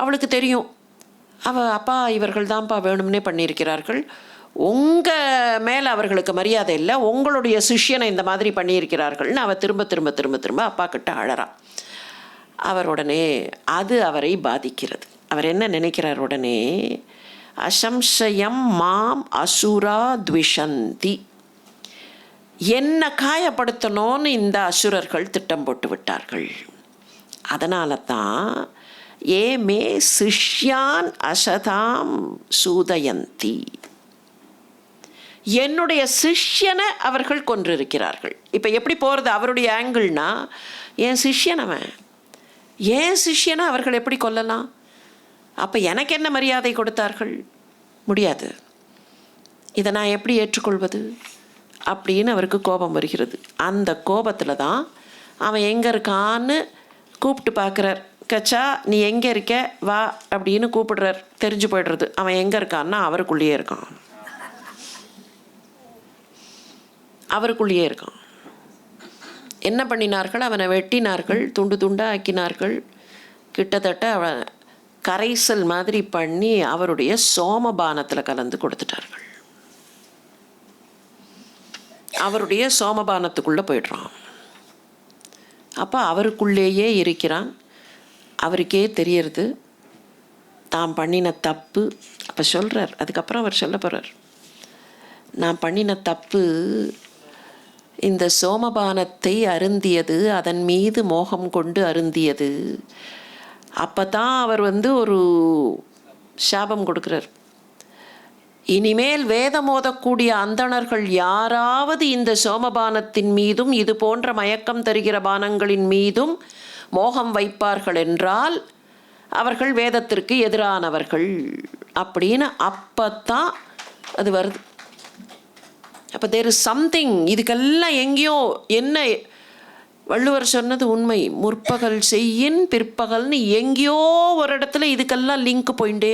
அவளுக்கு தெரியும். அவ அப்பா இவர்கள் தான்ப்பா வேணும்னே பண்ணியிருக்கிறார்கள். உங்கள் மேலே அவர்களுக்கு மரியாதை இல்லை. உங்களுடைய சிஷ்யனை இந்த மாதிரி பண்ணியிருக்கிறார்கள்னு அவள் திரும்ப திரும்ப திரும்ப திரும்ப அப்பா கிட்ட அழறான் அவர் உடனே அது அவரை பாதிக்கிறது. அவர் என்ன நினைக்கிறார் உடனே அசம்சயம் மாம் அசுரா துவிஷந்தி. என்னை காயப்படுத்தணும்னு இந்த அசுரர்கள் திட்டம் போட்டு விட்டார்கள். அதனால தான் ஏ மே சிஷ்யான் அசதாம் சூதயந்தி. என்னுடைய சிஷ்யனை அவர்கள் கொன்றிருக்கிறார்கள். இப்போ எப்படி போகிறது அவருடைய ஆங்கிள்னா என் சிஷ்யன் அவன். ஏன் சிஷ்யனை அவர்கள் எப்படி கொல்லலாம்? அப்போ எனக்கு என்ன மரியாதை கொடுத்தார்கள்? முடியாது. இதை நான் எப்படி ஏற்றுக்கொள்வது? அப்படின்னு அவருக்கு கோபம் வருகிறது. அந்த கோபத்தில் தான் அவன் எங்கே இருக்கான்னு கூப்பிட்டு பார்க்குறார். கச்சா நீ எங்கே இருக்க? வா அப்படின்னு கூப்பிடுறார். தெரிஞ்சு போய்டுறது. அவன் எங்கே இருக்கான்னா அவருக்குள்ளேயே இருக்கான். அவருக்குள்ளேயே இருக்கான். என்ன பண்ணினார்கள்? அவனை வெட்டினார்கள். துண்டு துண்டா ஆக்கினார்கள். கிட்டத்தட்ட அவன் கரைசல் மாதிரி பண்ணி அவருடைய சோமபானத்தில் கலந்து கொடுத்துட்டார்கள். அவருடைய சோமபானத்துக்குள்ளே போயிடுறான். அப்போ அவருக்குள்ளேயே இருக்கிறான். அவருக்கே தெரியறது தான் பண்ணின தப்பு. அப்போ சொல்கிறார் அதுக்கப்புறம் அவர் சொல்ல போகிறார் நான் பண்ணின தப்பு இந்த சோமபானத்தை அருந்தியது அதன் மீது மோகம் கொண்டு அருந்தியது. அப்போ தான் அவர் வந்து ஒரு சாபம் கொடுக்குறார். இனிமேல் வேதம் ஓதக்கூடிய அந்தணர்கள் யாராவது இந்த சோமபானத்தின் மீதும் இது போன்ற மயக்கம் தருகிற பானங்களின் மீதும் மோகம் வைப்பார்கள் என்றால் அவர்கள் வேதத்திற்கு எதிரானவர்கள் அப்படின்னு அப்போத்தான் அது வருது. அப்போ தேர் இஸ் சம்திங் இதுக்கெல்லாம் எங்கேயோ என்ன வள்ளுவர் சொன்னது உண்மை. முற்பகல் செய்யின் பிற்பகல்னு எங்கேயோ ஒரு இடத்துல இதுக்கெல்லாம் லிங்க் போயிட்டே